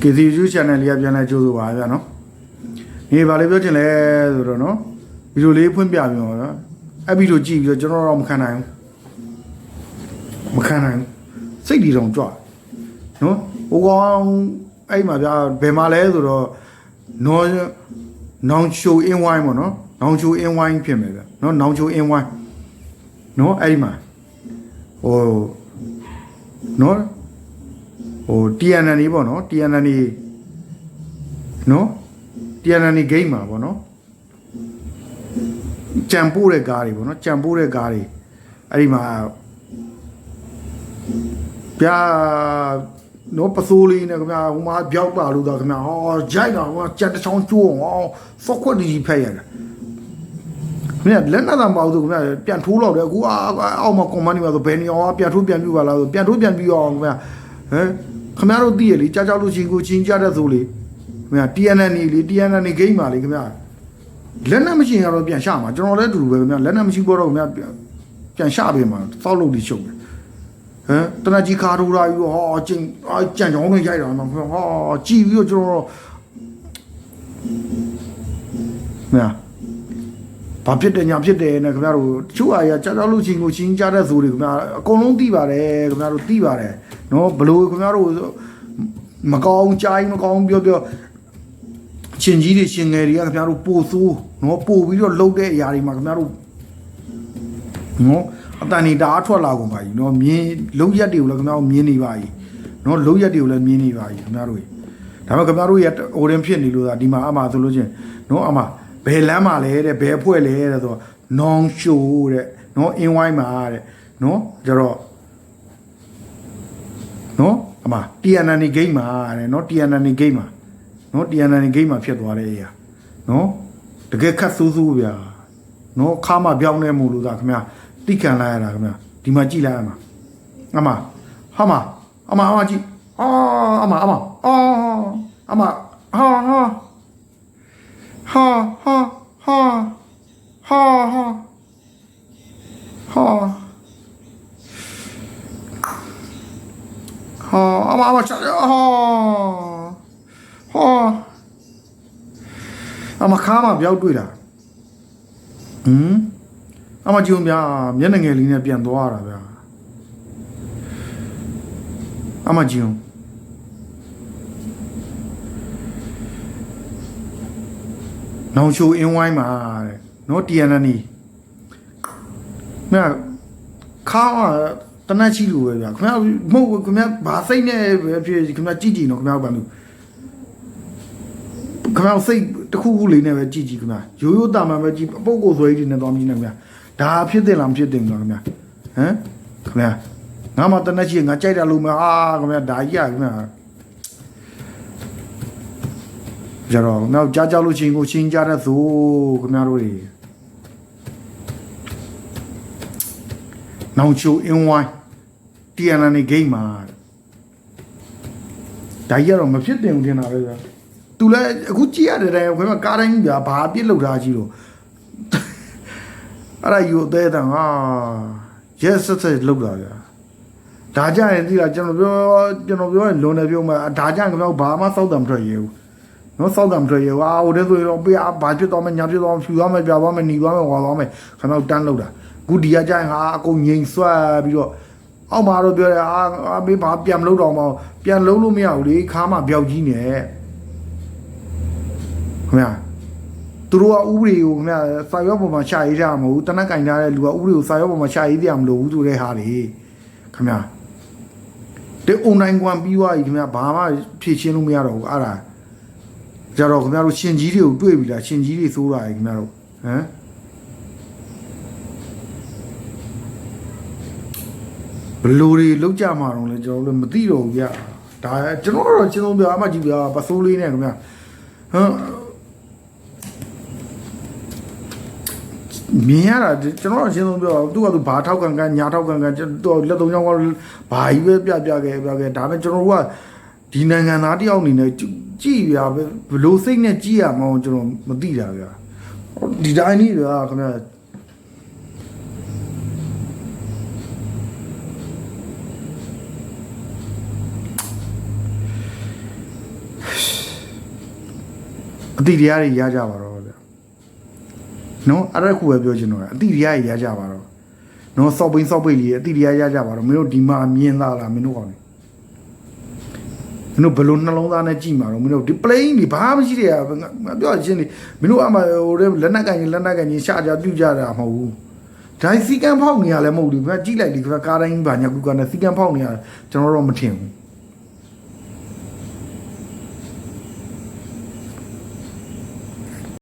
KCU channel လေးကပြန်လဲကြိုးဆိုပါဗျာနော်နေပါလေပြောချင်လဲဆိုတော့နော်ဗီဒီယိုလေးဖွင့်ပြပြီးတော့နော်အဲ့ဗီဒီယိုကြည့်ပြီးတော့ကျွန်တော်တော့မခံနိုင်ဘူးမခံနိုင်ဘူးစိတ်ဒီတော့ကြွနော်ဟိုကောင်အဲ့မှာဗျာဘယ်မှာလဲဆိုတော့နော်နောင်ချိုအင်းဝိုင်းပေါ့နော်နောင်ချိုအင်းဝိုင်းဖြစ်မယ်ဗျာနော်နောင်ချိုအင်းဝိုင်းနော်အဲ့ဒီမှာဟိုနော် ဟို TNN လေးပေါ့နော် TNN လေးနော် TNN လေး game မှာပေါ့နော်ကြံပိုးတဲ့ကားတွေပေါ့နော်ကြံပိုးတဲ့ကားတွေအဲ့ဒီမှာပြာနော်ပစိုးလေးနဲ့ခင်ဗျာဟိုမှာပြောက်ပါလို့တော့ခင်ဗျာဟောဂျိုက်တာဟိုကြက်တစ်ချောင်းကျိုးအောင်စောက်ခွက်ဒီဖက်ရတယ်မင်းလက်နက်သာမပေါ့ဆိုခင်ဗျာပြန်ထိုးတော့တယ်အခုအောက်မှာ comment တွေမှာဆိုဘယ်နေအောင်ပြန်ထိုးပြန်ပြပါလားဆိုပြန်ထိုးပြန်ပြအောင်ခင်ဗျာဟမ် ခင်ဗျားတို့သိရလေကြောက်ကြောက်လို့ချင်းကိုချင်းကြတဲ့ဆိုလေခင်ဗျာ TNN နေလေ TNN နေ game ပါလေခင်ဗျာလက်နက်မရှိရင်တော့ပြန်ရှာမှာကျွန်တော်လည်းအတူတူပဲခင်ဗျာလက်နက်မရှိတော့ခင်ဗျာပြန်ရှာပေးမှာစောက်လို့ဒီချုပ်တယ်ဟမ်တနကြီးခါထိုးလာပြီးတော့ဟောကျင်အကြံကြောင်းနဲ့ရိုက်တာနော်ဟောကြည်ပြီးတော့ကျွန်တော်မြာဘာဖြစ်တယ်ညာဖြစ်တယ်နဲ့ခင်ဗျားတို့တချို့အရာကြောက်ကြောက်လို့ချင်းကိုချင်းကြတဲ့ဆိုတွေခင်ဗျာအကုန်လုံးသိပါတယ်ခင်ဗျားတို့သိပါတယ် နော်ဘလို့ခင်ဗျားတို့မကောင်းကြိုင်းမကောင်းပြောပြောချင်းကြီးတွေရှင်ငယ်တွေကခင်ဗျားတို့ပို့ဆိုးနော်ပို့ပြီးတော့လှုပ်တဲ့အရာတွေမှာခင်ဗျားတို့နော်အတန်နေတအားထွက်လာကုန်ပါပြီနော်မြင်လုံရက်တွေကိုလည်းခင်ဗျားတို့မြင်နေပါပြီနော်လုံရက်တွေကိုလည်းမြင်နေပါပြီခင်ဗျားတို့ဒါပေမဲ့ခင်ဗျားတို့ရဲ့ဟိုရင်ဖြစ်နေလို့သာဒီမှာအမှဆိုလို့ချင်းနော်အမှဘယ်လမ်းမှာလဲတဲ့ဘယ်အဖွဲ့လဲတဲ့ဆိုတော့နောင်ရှိုးတဲ့နော်အင်းဝိုင်းမှာတဲ့နော်ကြတော့ နော်အမ TNN game မှာတဲ့နော် TNN game မှာနော် TNN game မှာဖြစ်သွားတဲ့အရာနော်တကယ်ခတ်ဆိုးဆိုးဗျာနော်ခါမပြောင်းနေမို့လို့သာခင်ဗျာတိခံလိုက်ရတာခင်ဗျာဒီမှာကြည့်လိုက်ရမှာအမဟာမအမအမကြည့်အာအမအမအာအမဟာဟာဟာဟာဟာဟာဟာ ဟာဟာအမအမချက်ဟာဟာအမခါမပြောက်တွေ့တာဟမ်အမကြည့်ဦးဗျာမျက်နှာငယ်လေးနဲ့ပြန်သွားတာဗျာအမကြည့်ဦးနောင်ချိုအင်းဝိုင်းမှာတဲ့နော် TNN နီမြတ်ခါ တနက်ချီလိုပဲဗျာခင်ဗျာမဟုတ်ခင်ဗျာဘာစိတ်နဲ့ပဲဖြစ်ခင်ဗျာကြည့်ကြည့်နော်ခင်ဗျာဘာလို့ခင်ဗျာစိတ်တစ်ခုခုလေးနဲ့ပဲကြည့်ကြည့်ခင်ဗျာရိုးရိုးတာမှန်ပဲကြည့်ပုတ်ကိုဆွဲကြီးနဲ့သွားမြင်နေခင်ဗျာဒါဖြစ်တယ်လားမဖြစ်တယ်လားခင်ဗျာဟမ်ခင်ဗျာငါမှတနက်ချီငါကြိုက်တယ်လို့မအာခင်ဗျာဒါကြီးရခင်ဗျာကြတော့နောက်ကြားကြောက်လို့ချင်းကိုချင်းကြတဲ့သို့ခင်ဗျားတို့တွေနောင်ချိုအင်းဝိုင်း TNN နေ game မှာဒါကြီးကတော့မဖြစ်တင်ဘူးထင်တာပဲဗျာသူလည်းအခုကြည့်ရတဲ့တိုင်းခွဲမှာကားတိုင်းဗျာဘာအပြစ်လောက်ထားကြီးလို့အဲ့ဒါယူအသေးတန်ဟာရက်ဆက်ဆက်လောက်တာဗျာဒါကြရင်ဒီလားကျွန်တော်ပြောကျွန်တော်ပြောရင်လွန်တယ်ပြောမှာဒါကြရင်ကတော့ဘာမှစောက်တံမထွက်ရဘူးနော်စောက်တံမထွက်ရဘူးအာဟိုတည်းဆိုရင်ပေးဘာဖြစ်တော့မညာဖြစ်တော့ဖြူသွားမယ်ပြသွားမယ်หนีသွားမယ်ဝါသွားမယ်ခင်ဗျားတန်းလောက်တာအခုဒီကကြရင်ဟာအကုန်ငိန်ဆွတ်ပြီးတော့ အောက်မှာတော့ပြောတယ်အာအမေဘာပြန်မလုပ်တော့မအောင်ပြန်လုံးလို့မရဘူးလေခါမှပြောက်ကြီးနေခင်ဗျာသူတို့ကဥပဒေကိုခင်ဗျာစာရွက်ပေါ်မှာရှာရေးကြမှာမဟုတ်ဘူးတနက်ကင်ထားတဲ့လူကဥပဒေကိုစာရွက်ပေါ်မှာရှာရေးပြမလို့ဘူးဆိုတဲ့ဟာတွေခင်ဗျာတဲ့အွန်လိုင်းကွန်ပြီးသွားပြီခင်ဗျာဘာမှဖြည့်ရှင်းလို့မရတော့ဘူးအဲ့ဒါကြတော့ခင်ဗျားတို့ရှင်ကြီးတွေကိုတွေ့ပြီလားရှင်ကြီးတွေစိုးတာခင်ဗျားတို့ဟမ် ဘလူတွေလောက်ကြမှာတော့လေကျွန်တော်တို့လည်းမသိတော့ဘူးဗျာဒါကျွန်တော်တော့ကျွန်တော်ပြောအမှကြည့်ပြပစိုးလေးနဲ့ခင်ဗျာဟမ်မြင်ရတာကျွန်တော်အရှင်းဆုံးပြောသူကသူဘာထောက်ခံကန်ညာထောက်ခံကန်သူလက်သုံးချောင်းကဘာကြီးပဲပြပြခဲ့ပြခဲ့ဒါပေမဲ့ကျွန်တော်တို့ကဒီနိုင်ငံသားတယောက်အနေနဲ့ကြည့်ရဘလို့စိတ်နဲ့ကြည့်ရမအောင်ကျွန်တော်မသိတာဗျာဒီတိုင်းကြီးဗျာခင်ဗျာ အတိတရားတွေရကြပါတော့ဗျနော်အဲ့ဒါခုပဲပြောချင်တော့အတိတရားတွေရကြပါတော့နော်စောက်ပိန်းစောက်ပိန်းလေးအတိတရားရကြပါတော့မင်းတို့ဒီမှာမြင်သားလားမင်းတို့ကောင်းတယ်မင်းတို့ဘယ်လိုနှလုံးသားနဲ့ကြည့်မှာတော့မင်းတို့ဒီ plane ဒီဘာမှမရှိတဲ့ငါပြောချင်းနေမင်းတို့အမှဟိုတဲ့လက်နက်ကန်ကြီးလက်နက်ကန်ကြီးရှာကြပြုတ်ကြတာမဟုတ်ဘူးဒါစီကံဖောက်နေရလဲမဟုတ်ဘူးခင်ဗျာကြည့်လိုက်ဒီခင်ဗျာကားတိုင်းဘာညာကူကနဲ့စီကံဖောက်နေရကျွန်တော်တော့မထင်ဘူး